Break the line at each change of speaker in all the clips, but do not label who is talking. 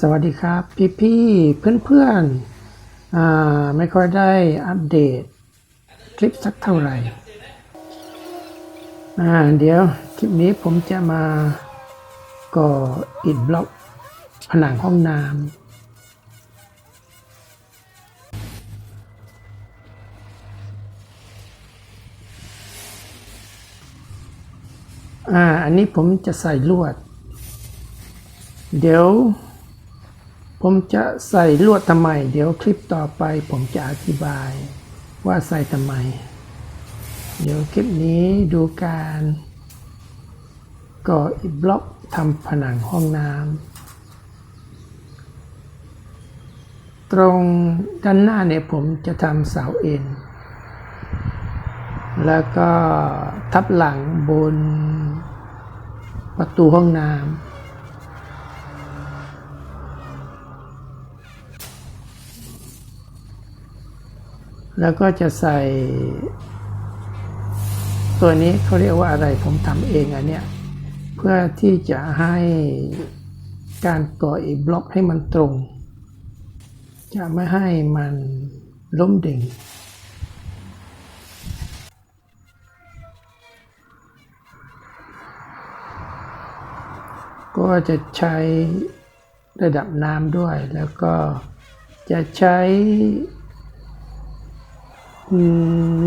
สวัสดีครับ พี่พี่เพื่อนเพื่อนๆไม่ค่อยได้อัปเดตคลิปสักเท่าไหร่เดี๋ยวคลิปนี้ผมจะมาก่ออิฐบล็อกผนังห้องน้ำอ่าอันนี้ผมจะใส่ลวดเดี๋ยว ผมจะใส่ลวดทำไม เดี๋ยวคลิปต่อไปผมจะอธิบายว่าใส่ทำไม เดี๋ยวคลิปนี้ดูการก่ออิบล็อกทำผนังห้องน้ำตรงด้านหน้าเนี่ยผมจะทำเสาเอ็น แล้วก็ทับหลังบนประตูห้องน้ำ แล้วก็จะใส่ ตัวนี้เขาเรียกว่าอะไรผมทำเองอันเนี้ยเพื่อที่จะให้การก่ออีบล็อกให้มันตรง จะไม่ให้มันล้มดิ่งก็จะใช้ระดับน้ำด้วยแล้วก็จะใช้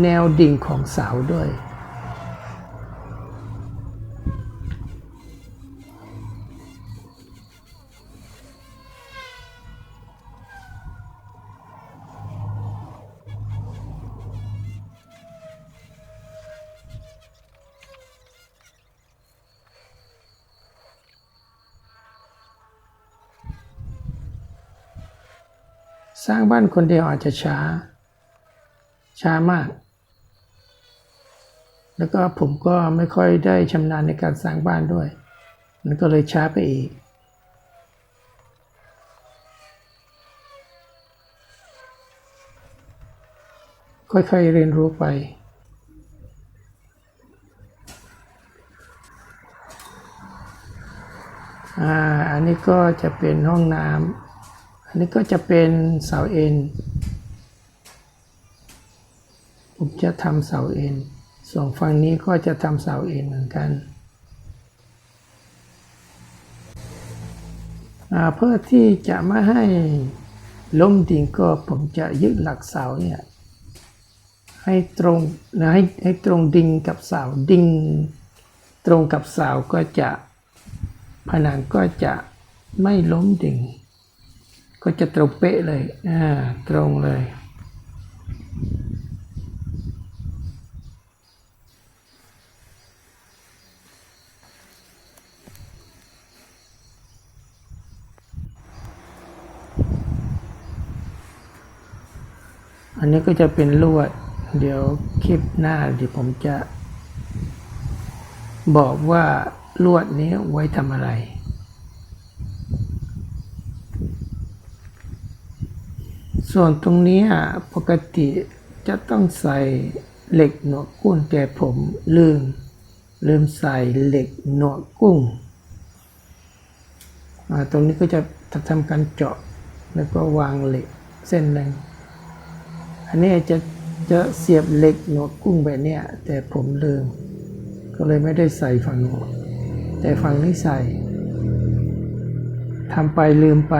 แนวดิ่งของเสาด้วย สร้างบ้านคนเดียวอาจจะช้า ช้ามาก แล้วก็ผมก็ไม่ค่อยได้ชำนาญในการสร้างบ้านด้วย มันก็เลยช้าไปอีก ค่อยๆเรียนรู้ไปอ่าอันนี้ก็จะเป็นห้องน้ำ อันนี้ก็จะเป็นเสาเอ็น ผมจะทำเสาเอ็นส่วนฝั่งนี้ก็จะทำเสาเอ็นเหมือนกันเพื่อที่จะไม่ให้ล้มดิ่งก็ผมจะยึดหลักเสาเนี่ยให้ตรงนะให้ให้ตรงดิ่งกับเสาดิ่งตรงกับเสาก็จะผนังก็จะไม่ล้มดิ่ง ก็จะตรงเป๊ะเลยอ่าตรงเลย อันนี้ก็จะเป็นลวด เดี๋ยวคลิปหน้าเดี๋ยวผมจะ บอกว่าลวดนี้ไว้ทำอะไร ส่วนตรงนี้ปกติจะต้องใส่เหล็กหนวดกุ้งแต่ผมลืม ลืมใส่เหล็กหนวดกุ้ง ตรงนี้ก็จะทำการเจาะแล้วก็วางเหล็กเส้นหนึ่ง อันนี้จะจะเสียบเหล็กหนวดกุ้งแบบเนี้ยแต่ผมลืมก็เลยไม่ได้ใส่ฝั่งนู้นแต่ฝั่งนี้ใส่ทำไปลืมไป